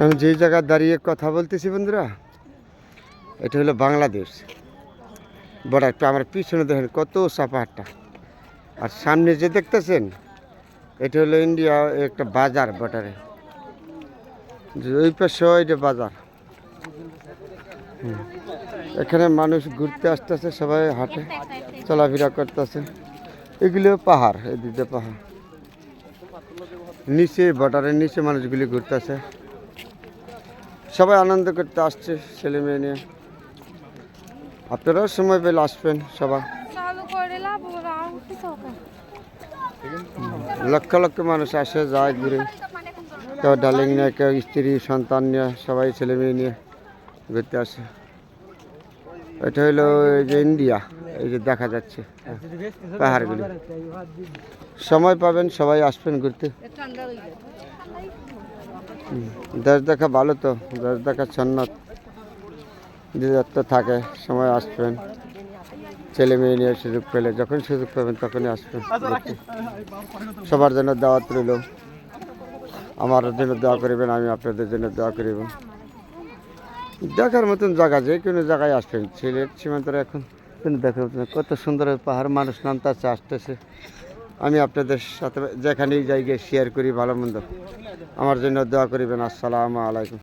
আমি যেই জায়গায় দাঁড়িয়ে কথা বলতেছি বন্ধুরা, এটা হলো বাংলাদেশ। বর্ডারটা আমার পিছনে দেখেন কত উঁচা পাহাড়টা। আর সামনে যে দেখতেছেন, এটা হলো ইন্ডিয়া একটা বাজার বর্ডারে। ওই পাশে এটা বাজার। এখানে মানুষ ঘুরতে আসতেছে, সবাই হাঁটে, চলাফেরা করতেছে। এগুলো পাহাড়, এদিকে পাহাড়। নিচে বর্ডারের নিচে মানুষগুলি ঘুরতেছে। সবাই আনন্দ করতে আসছে ছেলে মেয়ে নিয়ে। আপনারাও সময় পেলে আসবেন সবাই। লক্ষ লক্ষ মানুষ আসে যায় ঘুরে। কেউ ডালিং নিয়ে কেউ স্ত্রী সন্তান নিয়ে সবাই ছেলে মেয়ে নিয়ে ঘুরতে আসে। এটা হলো এই যে ইন্ডিয়া এই যে দেখা যাচ্ছে হ্যাঁ, পাহাড়গুলি। সময় পাবেন সবাই আসবেন ঘুরতে। দেশ দেখা ভালো তো, দেশ দেখা সন্ন্যত। থাকে, সময় আসবেন। ছেলে মেয়ে নিয়ে সুযোগ পেলে, যখন সুযোগ পাবেন তখনই আসবেন। সবার জন্য দাওয়াত রইল। আমার জন্য দোয়া করিবেন, আমি আপনাদের জন্য দোয়া করিব। দেখার মতন জায়গা, যে কোনো জায়গায় আসবেন। সিলেট সীমান্তরে এখন কিন্তু দেখার মতন কত সুন্দর পাহাড় মানুষ নামতেছে, আসতেছে। আমি আপনাদের সাথে যেখানেই যাই গিয়ে শেয়ার করি, ভালো মন্দ। আমার জন্য দোয়া করিবেন। আসসালামু আলাইকুম।